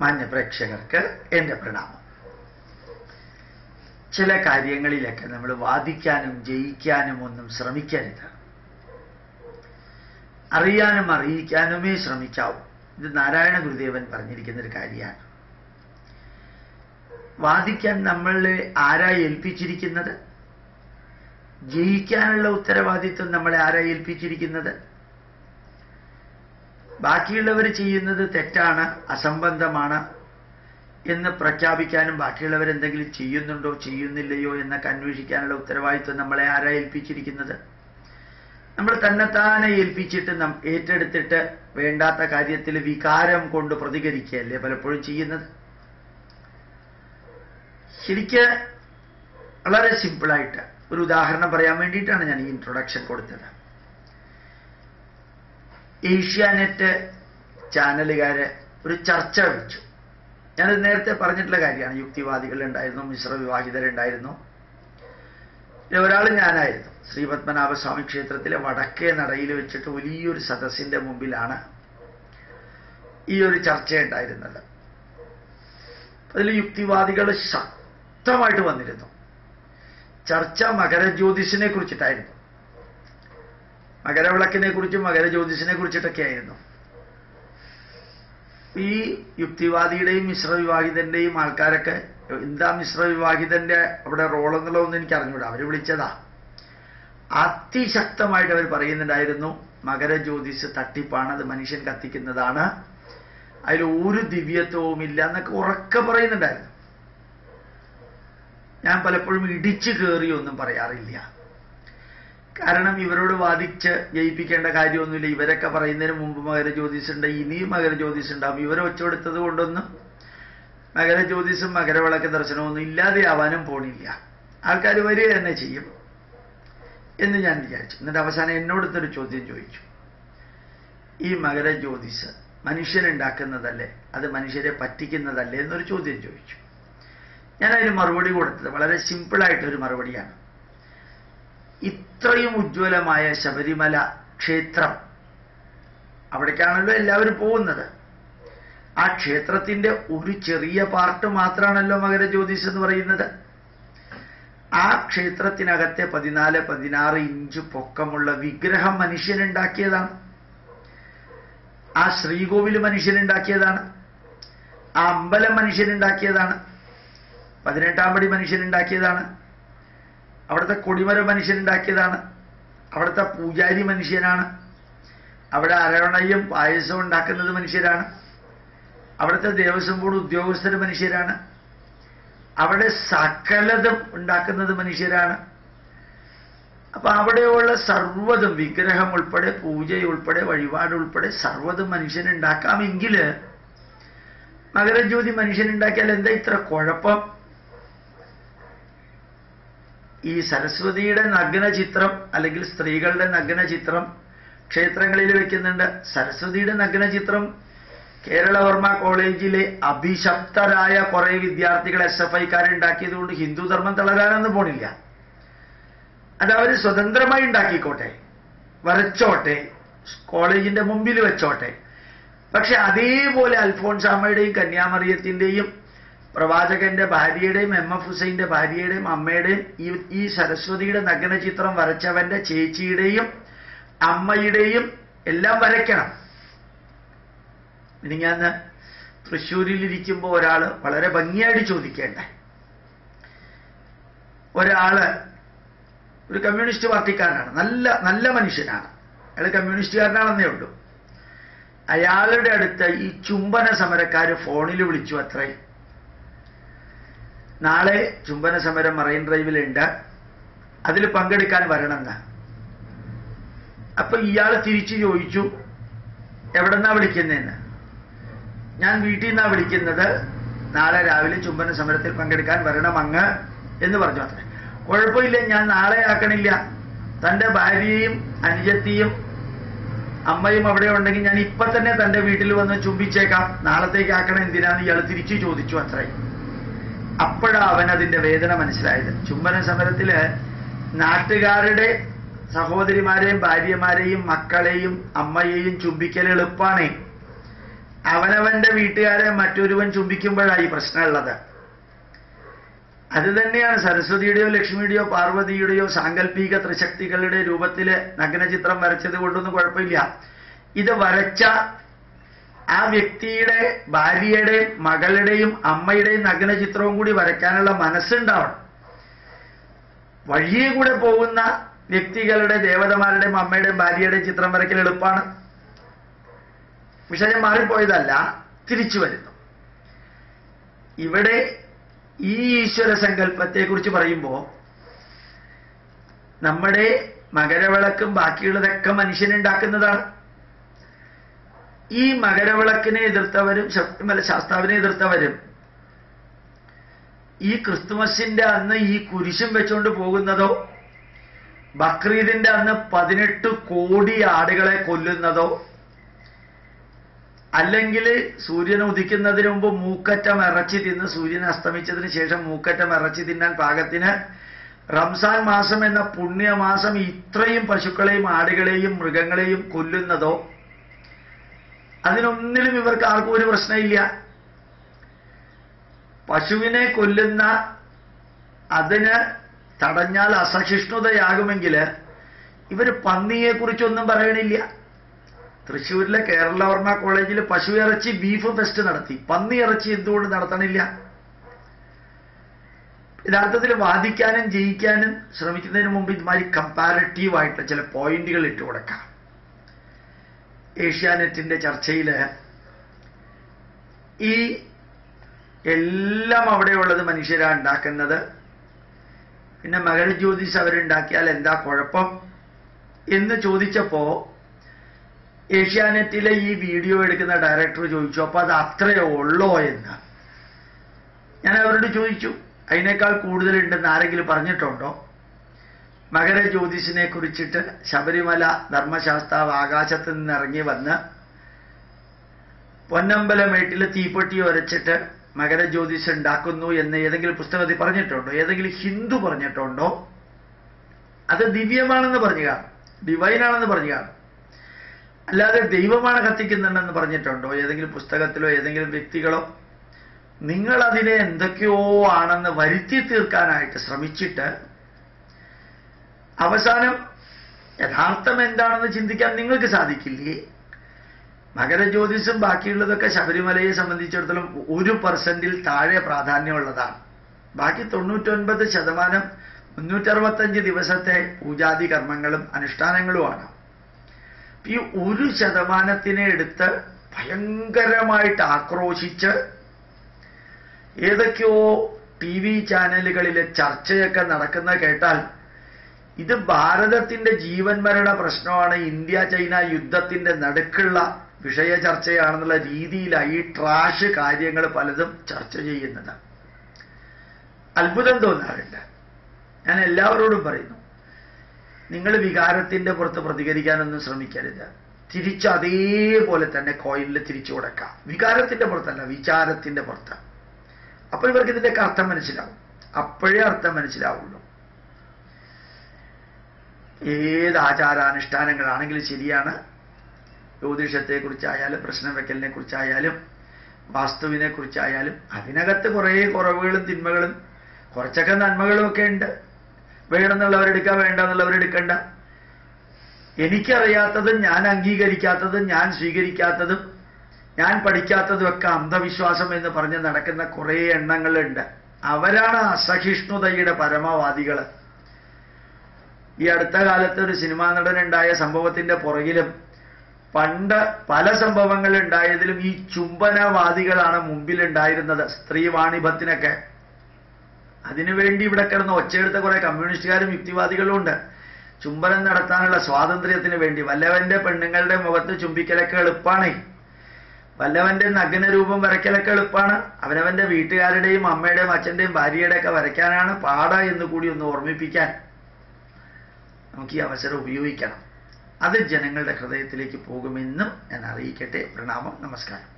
മാന്യ പ്രേക്ഷകർക്ക് എന്റെ പ്രണാമം. ചില കാര്യങ്ങളിലൊക്കെ നമ്മൾ വാദിക്കാനും ജയിക്കാനും ഒന്നും ശ്രമിക്കരുത്. അറിയാനും അറിയിക്കാനുമേ ശ്രമിക്കാവൂ. ഇത് നാരായണ ഗുരുദേവൻ പറഞ്ഞിരിക്കുന്ന ഒരു കാര്യമാണ്. വാദിക്കാൻ നമ്മളെ ആരാ ഏൽപ്പിച്ചിരിക്കുന്നത്? ജയിക്കാനുള്ള ഉത്തരവാദിത്വം നമ്മളെ ആരാ ഏൽപ്പിച്ചിരിക്കുന്നത്? ബാക്കിയുള്ളവർ ചെയ്യുന്നത് തെറ്റാണ് അസംബന്ധമാണ് എന്ന് പ്രഖ്യാപിക്കാനും ബാക്കിയുള്ളവർ എന്തെങ്കിലും ചെയ്യുന്നുണ്ടോ ചെയ്യുന്നില്ലയോ എന്നൊക്കെ അന്വേഷിക്കാനുള്ള ഉത്തരവാദിത്വം നമ്മളെ ആരാ ഏൽപ്പിച്ചിരിക്കുന്നത്? നമ്മൾ തന്നെത്താനെ ഏൽപ്പിച്ചിട്ട് നം ഏറ്റെടുത്തിട്ട് വേണ്ടാത്ത കാര്യത്തിൽ വികാരം കൊണ്ട് പ്രതികരിക്കുകയല്ലേ പലപ്പോഴും ചെയ്യുന്നത്? ശരിക്ക് വളരെ സിമ്പിളായിട്ട് ഒരു ഉദാഹരണം പറയാൻ വേണ്ടിയിട്ടാണ് ഞാൻ ഈ ഇൻട്രൊഡക്ഷൻ കൊടുത്തത്. ഏഷ്യാനെറ്റ് ചാനലുകാരെ ഒരു ചർച്ച വെച്ചു. ഞാനത് നേരത്തെ പറഞ്ഞിട്ടുള്ള കാര്യമാണ്. യുക്തിവാദികളുണ്ടായിരുന്നു മിശ്ര വിവാഹിതരുണ്ടായിരുന്നു ഒരാൾ ഞാനായിരുന്നു. ശ്രീ പത്മനാഭസ്വാമി ക്ഷേത്രത്തിലെ വടക്കേ നടയിൽ വെച്ചിട്ട് വലിയൊരു സദസ്സിന്റെ മുമ്പിലാണ് ഈ ഒരു ചർച്ച ഉണ്ടായിരുന്നത് അതിൽ യുക്തിവാദികൾ ശക്തമായിട്ട് വന്നിരുന്നു. ചർച്ച മകരജ്യോതിഷിനെ കുറിച്ചിട്ടായിരുന്നു. മകരവിളക്കിനെ കുറിച്ചും മകരജ്യോതിഷിനെ കുറിച്ചിട്ടൊക്കെ ആയിരുന്നു ഈ യുക്തിവാദിയുടെയും മിശ്രവിവാഹിതന്റെയും ആൾക്കാരൊക്കെ എന്താ മിശ്രവിവാഹിതന്റെ അവിടെ റോൾ എന്നുള്ളതൊന്നും എനിക്ക് അറിഞ്ഞൂടാ അവർ വിളിച്ചതാ. അതിശക്തമായിട്ട് അവർ പറയുന്നുണ്ടായിരുന്നു മകരജ്യോതിസ് തട്ടിപ്പാണ് അത് മനുഷ്യൻ കത്തിക്കുന്നതാണ് അതിൽ ഒരു ദിവ്യത്വവും ഇല്ല എന്നൊക്കെ ഉറക്കെ പറയുന്നുണ്ടായിരുന്നു. ഞാൻ പലപ്പോഴും ഇടിച്ചു കയറിയൊന്നും പറയാറില്ല. കാരണം ഇവരോട് വാദിച്ച് ജയിപ്പിക്കേണ്ട കാര്യമൊന്നുമില്ല. ഇവരൊക്കെ പറയുന്നതിന് മുമ്പ് മകര ജ്യോതിഷുണ്ട് ഇനിയും മകര ഉണ്ടാവും ഇവരെ ഒച്ചെടുത്തത് കൊണ്ടൊന്നും മകര ജ്യോതിഷും മകരവിളക്ക് ദർശനമൊന്നും ഇല്ലാതെയാവാനും പോണില്ല. ആൾക്കാർ വരിക തന്നെ ചെയ്യും എന്ന് ഞാൻ വിചാരിച്ചു. എന്നിട്ട് അവസാനം എന്നോടത്തൊരു ചോദ്യം ചോദിച്ചു. ഈ മകര ജ്യോതിഷ് മനുഷ്യനുണ്ടാക്കുന്നതല്ലേ അത് മനുഷ്യരെ പറ്റിക്കുന്നതല്ലേ എന്നൊരു ചോദ്യം ചോദിച്ചു. ഞാൻ അതിന് മറുപടി കൊടുത്തത് വളരെ സിമ്പിളായിട്ടൊരു മറുപടിയാണ്. ഇത്രയും ഉജ്ജ്വലമായ ശബരിമല ക്ഷേത്രം അവിടേക്കാണല്ലോ എല്ലാവരും പോകുന്നത്. ആ ക്ഷേത്രത്തിന്റെ ഒരു ചെറിയ പാർട്ട് മാത്രമാണല്ലോ മകരജ്യോതിസ് എന്ന് പറയുന്നത്. ആ ക്ഷേത്രത്തിനകത്തെ പതിനാല് പതിനാറ് ഇഞ്ച് പൊക്കമുള്ള വിഗ്രഹം മനുഷ്യനുണ്ടാക്കിയതാണ്. ആ ശ്രീകോവിൽ മനുഷ്യനുണ്ടാക്കിയതാണ്. ആ അമ്പലം മനുഷ്യനുണ്ടാക്കിയതാണ്. പതിനെട്ടാം പടി മനുഷ്യനുണ്ടാക്കിയതാണ്. അവിടുത്തെ കൊടിമര മനുഷ്യനുണ്ടാക്കിയതാണ്. അവിടുത്തെ പൂജാരി മനുഷ്യനാണ്. അവിടെ അരവണയും പായസവും ഉണ്ടാക്കുന്നത് മനുഷ്യരാണ്. അവിടുത്തെ ദേവസ്വം ബോർഡ് ഉദ്യോഗസ്ഥർ മനുഷ്യരാണ്. അവിടെ സകലതും ഉണ്ടാക്കുന്നത് മനുഷ്യരാണ്. അപ്പൊ അവിടെയുള്ള സർവതും വിഗ്രഹം ഉൾപ്പെടെ പൂജ ഉൾപ്പെടെ വഴിപാട് ഉൾപ്പെടെ സർവതും മനുഷ്യനുണ്ടാക്കാമെങ്കിൽ മകരജ്യോതി മനുഷ്യനുണ്ടാക്കിയാൽ എന്താ ഇത്ര കുഴപ്പം? ഈ സരസ്വതിയുടെ നഗ്ന ചിത്രം അല്ലെങ്കിൽ സ്ത്രീകളുടെ നഗ്ന ചിത്രം ക്ഷേത്രങ്ങളിൽ വെക്കുന്നുണ്ട്. സരസ്വതിയുടെ നഗ്ന ചിത്രം കേരളവർമ്മ കോളേജിലെ അഭിശപ്തരായ കുറെ വിദ്യാർത്ഥികൾ എസ് എഫ് ഐക്കാരുണ്ടാക്കിയത് കൊണ്ട് ഹിന്ദുധർമ്മം തളരാനൊന്നും പോണില്ല. അത് അവർ സ്വതന്ത്രമായി ഉണ്ടാക്കിക്കോട്ടെ. വരച്ചോട്ടെ. കോളേജിന്റെ മുമ്പിൽ വെച്ചോട്ടെ. പക്ഷെ അതേപോലെ അൽഫോൺസാമ്മയുടെയും കന്യാമറിയത്തിന്റെയും പ്രവാചകന്റെ ഭാര്യയുടെയും എം എഫ് ഹുസൈന്റെ ഭാര്യയുടെയും അമ്മയുടെയും ഈ ഈ സരസ്വതിയുടെ നഗ്ന ചിത്രം വരച്ചവന്റെ ചേച്ചിയുടെയും അമ്മയുടെയും എല്ലാം വരയ്ക്കണം. ഇനി ഞാൻ തൃശ്ശൂരിലിരിക്കുമ്പോൾ ഒരാൾ വളരെ ഭംഗിയായിട്ട് ചോദിക്കേണ്ട. ഒരാൾ ഒരു കമ്മ്യൂണിസ്റ്റ് പാർട്ടിക്കാരനാണ്. നല്ല നല്ല മനുഷ്യനാണ്. അയാൾ കമ്മ്യൂണിസ്റ്റുകാരനാണെന്നേ ഉള്ളൂ. അയാളുടെ അടുത്ത് ഈ ചുംബന സമരക്കാർ ഫോണിൽ വിളിച്ചു അത്രേ. നാളെ ചുംബന സമരം മറൈൻ ഡ്രൈവിലുണ്ട്. അതിൽ പങ്കെടുക്കാൻ വരണമെന്ന് അപ്പൊ ഇയാൾ തിരിച്ചു ചോദിച്ചു എവിടെന്നാ വിളിക്കുന്നതെന്ന് ഞാൻ വീട്ടിൽ നിന്നാ വിളിക്കുന്നത് നാളെ രാവിലെ ചുംബന സമരത്തിൽ പങ്കെടുക്കാൻ വരണം അങ്ങ് എന്ന് പറഞ്ഞു അത്ര. കുഴപ്പമില്ല ഞാൻ നാളെ ആക്കണില്ല. തന്റെ ഭാര്യയും അനുജത്തിയും അമ്മയും അവിടെ ഉണ്ടെങ്കിൽ ഞാൻ ഇപ്പൊ തന്നെ തന്റെ വീട്ടിൽ വന്ന് ചുംബിച്ചേക്കാം. നാളത്തേക്ക് ആക്കണം എന്തിനാന്ന് ഇയാൾ തിരിച്ചു ചോദിച്ചു അത്രയും അപ്പോഴാ അവൻ അതിന്റെ വേദന മനസ്സിലായത്. ചുംബന സമരത്തിൽ നാട്ടുകാരുടെ സഹോദരിമാരെയും ഭാര്യമാരെയും മക്കളെയും അമ്മയെയും ചുംബിക്കൽ എളുപ്പാണ്. അവനവന്റെ വീട്ടുകാരെ മറ്റൊരുവൻ ചുംബിക്കുമ്പോഴാണ് ഈ പ്രശ്നമുള്ളത്. അത് തന്നെയാണ് സരസ്വതിയുടെയോ ലക്ഷ്മിയുടെയോ പാർവതിയുടെയോ സാങ്കല്പിക ത്രിശക്തികളുടെ രൂപത്തിൽ നഗ്നചിത്രം വരച്ചത് കൊണ്ടൊന്നും കുഴപ്പമില്ല. ഇത് വരച്ച ആ വ്യക്തിയുടെ ഭാര്യയുടെയും മകളുടെയും അമ്മയുടെയും നഗ്ന ചിത്രവും കൂടി വരയ്ക്കാനുള്ള മനസ്സുണ്ടാവണം. വഴിയെ കൂടെ പോകുന്ന വ്യക്തികളുടെ ദേവതമാരുടെയും അമ്മയുടെയും ഭാര്യയുടെയും ചിത്രം വരയ്ക്കൽ എളുപ്പമാണ്. വിഷയം മാറിപ്പോയതല്ല തിരിച്ചു വരുന്നു. ഇവിടെ ഈ ഈശ്വര സങ്കല്പത്തെക്കുറിച്ച് പറയുമ്പോൾ നമ്മുടെ മകരവിളക്കും ബാക്കിയുള്ളതൊക്കെ മനുഷ്യനുണ്ടാക്കുന്നതാണ് ഈ മകരവിളക്കിനെ എതിർത്തവരും ശബരിമല ശാസ്താവിനെ എതിർത്തവരും. ഈ ക്രിസ്തുമസിന്റെ അന്ന് ഈ കുരിശും വെച്ചുകൊണ്ട് പോകുന്നതോ ബക്രീദിന്റെ അന്ന് പതിനെട്ട് കോടി ആടുകളെ കൊല്ലുന്നതോ അല്ലെങ്കിൽ സൂര്യൻ ഉദിക്കുന്നതിന് മുമ്പ് മൂക്കറ്റം ഇറച്ചി തിന്ന് സൂര്യൻ അസ്തമിച്ചതിന് ശേഷം മൂക്കറ്റം ഇറച്ചി തിന്നാൻ പാകത്തിന് റംസാൻ മാസം എന്ന പുണ്യമാസം ഇത്രയും പശുക്കളെയും ആടുകളെയും മൃഗങ്ങളെയും കൊല്ലുന്നതോ അതിനൊന്നിലും ഇവർക്ക് ആർക്കും ഒരു പ്രശ്നമില്ല. പശുവിനെ കൊല്ലുന്ന അതിന് തടഞ്ഞാൽ അസഹിഷ്ണുതയാകുമെങ്കിൽ ഇവർ പന്നിയെക്കുറിച്ചൊന്നും പറയണില്ല. തൃശ്ശൂരിലെ കേരളവർമ്മ കോളേജിൽ പശു ഇറച്ചി ബീഫ് ഫെസ്റ്റ് നടത്തി. പന്നി ഇറച്ചി എന്തുകൊണ്ട് നടത്തണില്ല? യഥാർത്ഥത്തിൽ വാദിക്കാനും ജയിക്കാനും ശ്രമിക്കുന്നതിന് മുമ്പ് ഇതുമാതിരി കമ്പാരറ്റീവ് ആയിട്ടുള്ള ചില പോയിന്റുകൾ ഇട്ട് കൊടുക്കാം ഏഷ്യാനെറ്റിന്റെ ചർച്ചയിൽ ഈ എല്ലാം അവിടെയുള്ളത് മനുഷ്യരാ ഉണ്ടാക്കുന്നത്. പിന്നെ മകൾ ജ്യോതിഷ് അവരുണ്ടാക്കിയാൽ എന്താ കുഴപ്പം? എന്ന് ചോദിച്ചപ്പോ ഏഷ്യാനെറ്റിലെ ഈ വീഡിയോ എടുക്കുന്ന ഡയറക്ടർ ചോദിച്ചു അപ്പൊ അത് അത്രയേ ഉള്ളോ എന്ന്? ഞാൻ അവരോട് ചോദിച്ചു അതിനേക്കാൾ കൂടുതലുണ്ടെന്ന് ആരെങ്കിലും പറഞ്ഞിട്ടുണ്ടോ? മകര ജ്യോതിഷിനെ കുറിച്ചിട്ട് ശബരിമല ധർമ്മശാസ്താവ് ആകാശത്ത് നിന്ന് ഇറങ്ങി വന്ന് പൊന്നമ്പലമേട്ടിൽ തീപ്പെട്ടി ഉരച്ചിട്ട് മകര ജ്യോതിഷ് ഉണ്ടാക്കുന്നു എന്ന് ഏതെങ്കിലും പുസ്തകത്തിൽ പറഞ്ഞിട്ടുണ്ടോ? ഏതെങ്കിലും ഹിന്ദു പറഞ്ഞിട്ടുണ്ടോ? അത് ദിവ്യമാണെന്ന് പറഞ്ഞു കാണും. ഡിവൈനാണെന്ന് പറഞ്ഞു കാണും. അല്ലാതെ ദൈവമാണ് കത്തിക്കുന്നുണ്ടെന്ന് പറഞ്ഞിട്ടുണ്ടോ? ഏതെങ്കിലും പുസ്തകത്തിലോ ഏതെങ്കിലും വ്യക്തികളോ? നിങ്ങളതിനെ എന്തൊക്കെയോ ആണെന്ന് വരുത്തി തീർക്കാനായിട്ട് ശ്രമിച്ചിട്ട് അവസാനം യഥാർത്ഥം എന്താണെന്ന് ചിന്തിക്കാൻ നിങ്ങൾക്ക് സാധിക്കില്ലേ? മകരജ്യോതിഷും ബാക്കിയുള്ളതൊക്കെ ശബരിമലയെ സംബന്ധിച്ചിടത്തോളം ഒരു പെർസെന്റിൽ താഴെ പ്രാധാന്യമുള്ളതാണ്. ബാക്കി തൊണ്ണൂറ്റൊൻപത് ശതമാനം മുന്നൂറ്ററുപത്തഞ്ച് ദിവസത്തെ പൂജാതി കർമ്മങ്ങളും അനുഷ്ഠാനങ്ങളുമാണ്. ഈ ഒരു ശതമാനത്തിനെ എടുത്ത് ഭയങ്കരമായിട്ട് ആക്രോശിച്ച് ഏതൊക്കെയോ ടി വി ചാനലുകളിലെ ചർച്ചയൊക്കെ നടക്കുന്ന കേട്ടാൽ ഇത് ഭാരതത്തിന്റെ ജീവൻ മരണ പ്രശ്നമാണ്. ഇന്ത്യ ചൈന യുദ്ധത്തിന്റെ നടുക്കുള്ള വിഷയ ചർച്ചയാണെന്നുള്ള രീതിയിലായി ട്രാഷ് കാര്യങ്ങൾ പലതും ചർച്ച ചെയ്യുന്നത്. അത്ഭുതം തോന്നാറുണ്ട് ഞാൻ എല്ലാവരോടും പറയുന്നു നിങ്ങൾ വികാരത്തിന്റെ പുറത്ത് പ്രതികരിക്കാനൊന്നും ശ്രമിക്കരുത്. തിരിച്ച് അതേപോലെ തന്നെ കോയിനിൽ തിരിച്ചു കൊടുക്കാം. വികാരത്തിന്റെ പുറത്തല്ല വിചാരത്തിന്റെ പുറത്ത്. അപ്പോൾ ഇവർക്ക് ഇതിന്റെയൊക്കെ അർത്ഥം മനസ്സിലാവും. അപ്പോഴേ അർത്ഥം മനസ്സിലാവുള്ളൂ. ഏത് ആചാരാനുഷ്ഠാനങ്ങളാണെങ്കിലും ശരിയാണ്. ജ്യോതിഷത്തെക്കുറിച്ചായാലും പ്രശ്നം വെക്കലിനെ കുറിച്ചായാലും വാസ്തുവിനെ കുറിച്ചായാലും അതിനകത്ത് കുറേ കുറവുകളും തിന്മകളും കുറച്ചൊക്കെ നന്മകളും ഒക്കെ ഉണ്ട് വേണമെന്നുള്ളവരെടുക്കുക വേണ്ടെന്നുള്ളവരെടുക്കണ്ട എനിക്കറിയാത്തതും ഞാൻ അംഗീകരിക്കാത്തതും ഞാൻ സ്വീകരിക്കാത്തതും ഞാൻ പഠിക്കാത്തതും ഒക്കെ അന്ധവിശ്വാസം എന്ന് പറഞ്ഞ് നടക്കുന്ന കുറേ എണ്ണങ്ങളുണ്ട്. അവരാണ് അസഹിഷ്ണുതയുടെ പരമവാദികൾ ഈ അടുത്ത കാലത്ത് ഒരു സിനിമാ നടനുണ്ടായ സംഭവത്തിന്റെ പുറകിലും പണ്ട് പല സംഭവങ്ങൾ ഉണ്ടായതിലും ഈ ചുംബനവാദികളാണ് മുമ്പിൽ ഉണ്ടായിരുന്നത് സ്ത്രീ വാണിഭത്തിനൊക്കെ. അതിനുവേണ്ടി ഇവിടെ കിടന്ന് ഒച്ചയെടുത്ത കുറെ കമ്മ്യൂണിസ്റ്റുകാരും യുക്തിവാദികളും ഉണ്ട്. ചുംബനം നടത്താനുള്ള സ്വാതന്ത്ര്യത്തിന് വേണ്ടി. വല്ലവന്റെ പെണ്ണുങ്ങളുടെ മുഖത്ത് ചുംബിക്കലൊക്കെ എളുപ്പമാണ് വല്ലവന്റെ നഗ്ന രൂപം വരയ്ക്കലൊക്കെ എളുപ്പമാണ് അവനവന്റെ വീട്ടുകാരുടെയും അമ്മയുടെയും അച്ഛന്റെയും ഭാര്യയുടെയൊക്കെ വരയ്ക്കാനാണ് പാട എന്ന് കൂടി ഒന്ന് ഓർമ്മിപ്പിക്കാൻ. നമുക്ക് ഈ അവസരം ഉപയോഗിക്കണം. അത് ജനങ്ങളുടെ ഹൃദയത്തിലേക്ക് പോകുമെന്നും ഞാൻ അറിയിക്കട്ടെ പ്രണാമം. നമസ്കാരം.